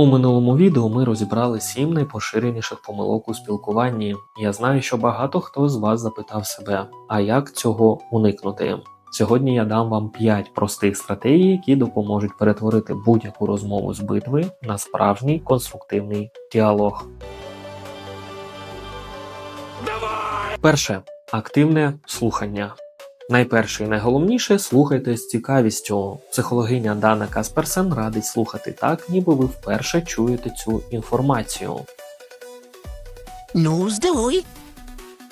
У минулому відео ми розібрали 7 найпоширеніших помилок у спілкуванні. Я знаю, що багато хто з вас запитав себе, а як цього уникнути? Сьогодні я дам вам 5 простих стратегій, які допоможуть перетворити будь-яку розмову з битви на справжній конструктивний діалог. Перше активне слухання. Найперше і найголовніше слухайте з цікавістю. Психологиня Дана Касперсен радить слухати так, ніби ви вперше чуєте цю інформацію. Ну, здивуй.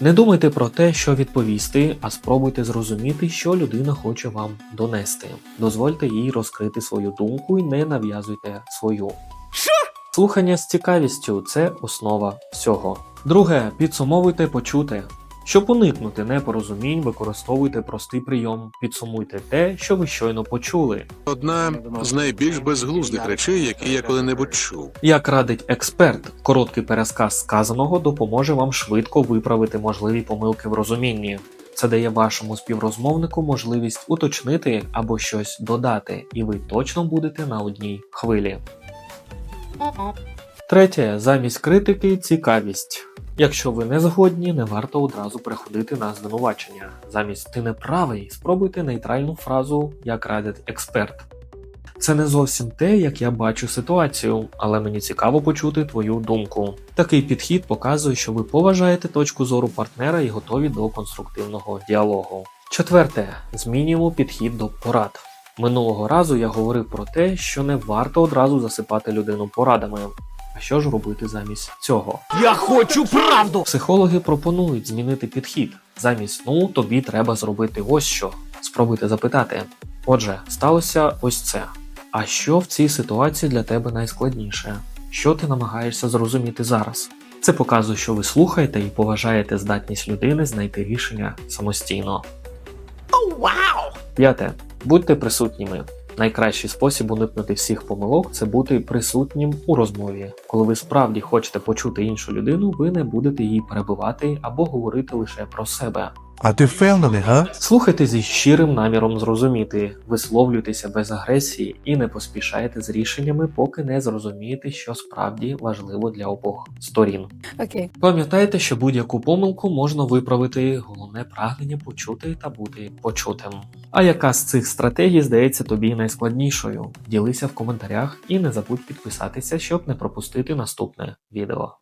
Не думайте про те, що відповісти, а спробуйте зрозуміти, що людина хоче вам донести. Дозвольте їй розкрити свою думку і не нав'язуйте свою. Що? Слухання з цікавістю це основа всього. Друге, підсумовуйте почуте. Щоб уникнути непорозумінь, використовуйте простий прийом, підсумуйте те, що ви щойно почули. Одна з найбільш безглуздих речей, які я коли-небудь чув. Як радить експерт, короткий пересказ сказаного допоможе вам швидко виправити можливі помилки в розумінні. Це дає вашому співрозмовнику можливість уточнити або щось додати, і ви точно будете на одній хвилі. Третє, замість критики цікавість. Якщо ви не згодні, не варто одразу переходити на звинувачення. Замість ти не правий, спробуйте нейтральну фразу, як радить експерт. Це не зовсім те, як я бачу ситуацію, але мені цікаво почути твою думку. Такий підхід показує, що ви поважаєте точку зору партнера і готові до конструктивного діалогу. Четверте, змінюємо підхід до порад. Минулого разу я говорив про те, що не варто одразу засипати людину порадами. А що ж робити замість цього? Я хочу правду. Психологи пропонують змінити підхід. Замість ну тобі треба зробити ось що. Спробуйте запитати. Отже, сталося ось це. А що в цій ситуації для тебе найскладніше? Що ти намагаєшся зрозуміти зараз? Це показує, що ви слухаєте і поважаєте здатність людини знайти рішення самостійно. О, вау! П'яте. Будьте присутніми. Найкращий спосіб уникнути всіх помилок це бути присутнім у розмові. Коли ви справді хочете почути іншу людину, ви не будете її перебивати або говорити лише про себе. А ти впевнений, га? Слухайте зі щирим наміром зрозуміти, висловлюйтеся без агресії і не поспішайте з рішеннями, поки не зрозумієте, що справді важливо для обох сторін. Окей. Пам'ятайте, що будь-яку помилку можна виправити, головне прагнення почути та бути почутим. А яка з цих стратегій здається тобі найскладнішою? Ділися в коментарях і не забудь підписатися, щоб не пропустити наступне відео.